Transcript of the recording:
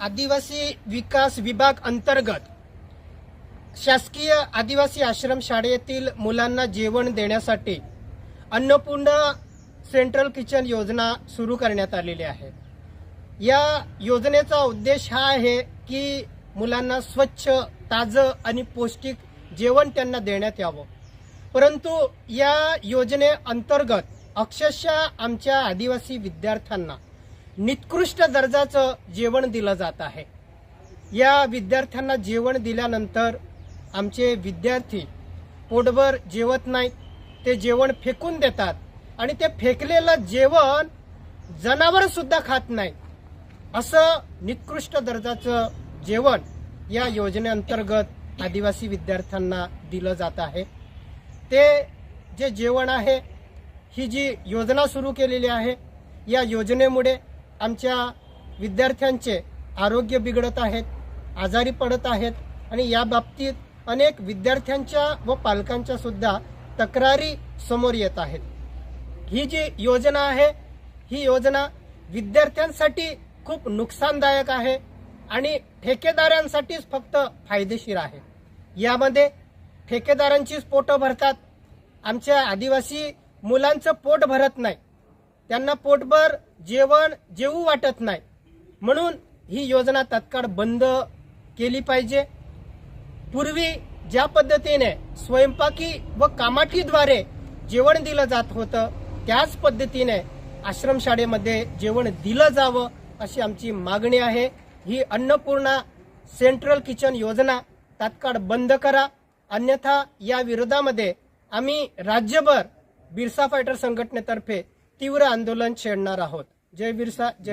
आदिवासी विकास विभाग अंतर्गत शासकीय आदिवासी आश्रम शाळेतील मुलांना जेवण देण्यासाठी अन्नपूर्णा सेंट्रल किचन योजना सुरू करण्यात आलेली आहे. या योजनेचा उद्देश हा आहे की मुलांना स्वच्छ ताजं आणि पौष्टिक जेवण त्यांना देण्यात यावं. परंतु या योजनेअंतर्गत अक्षरशः आमच्या आदिवासी विद्यार्थ्यांना निकृष्ट दर्जाचं जेवण दिलं जात आहे. या विद्यार्थ्यांना जेवण दिल्यानंतर आमचे विद्यार्थी पोटभर जेवत नाहीत. ते जेवण फेकून देतात आणि ते फेकलेलं जेवण जनावरसुद्धा खात नाही असं निकृष्ट दर्जाचं जेवण या योजनेअंतर्गत आदिवासी विद्यार्थ्यांना दिलं जात आहे. ते जे जेवण आहे ही जी योजना सुरू केलेली आहे या योजनेमुळे आमच्या विद्यार्थ्यांचे आरोग्य बिघडत आहेत आजारी पडत आहेत आणि या बाबतीत अनेक विद्यार्थ्यांच्या व पालकांच्या सुद्धा तक्रारी समोर येत आहेत. ही जी योजना आहे ही योजना विद्यार्थ्यांसाठी खूप नुकसानदायक आहे आणि ठेकेदारांसाठीच फक्त फायदेशीर आहे. यामध्ये ठेकेदारांचीच पोटं भरतात आमच्या आदिवासी मुलांचं पोट भरत नाही. त्यांना पोटभर जेवण जेवू वाटत नाही. म्हणून ही योजना तत्काळ बंद केली पाहिजे. पूर्वी ज्या पद्धतीने स्वयंपाकी व कामाठीद्वारे जेवण दिलं जात होतं त्याच पद्धतीने आश्रमशाळेमध्ये जेवण दिलं जावं अशी आमची मागणी आहे. ही अन्नपूर्णा सेंट्रल किचन योजना तात्काळ बंद करा. अन्यथा या विरोधामध्ये आम्ही राज्यभर बिरसा फायटर संघटनेतर्फे तीव्र आंदोलन छेडणार आहोत. जय बिरसा जय